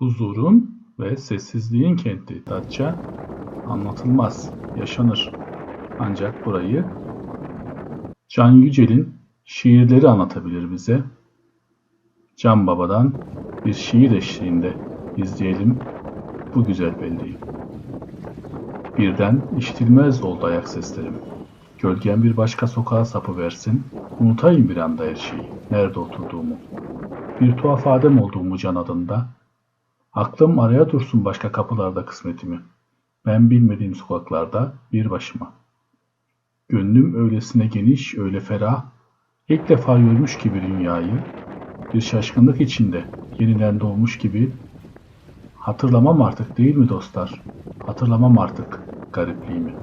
Huzurun ve sessizliğin kenti Datça anlatılmaz, yaşanır. Ancak burayı Can Yücel'in şiirleri anlatabilir bize. Can Baba'dan bir şiir eşliğinde izleyelim bu güzel belleği. Birden işitilmez oldu ayak seslerim. Gölgen bir başka sokağa sapı versin, unutayım bir anda her şeyi, nerede oturduğumu. Bir tuhaf adem olduğumu can adında, aklım araya dursun başka kapılarda kısmetimi. Ben bilmediğim sokaklarda bir başıma. Gönlüm öylesine geniş, öyle ferah, ilk defa görmüş gibi dünyayı, bir şaşkınlık içinde yeniden doğmuş gibi Hatırlamam artık değil mi dostlar? Hatırlamam artık garipliğimi.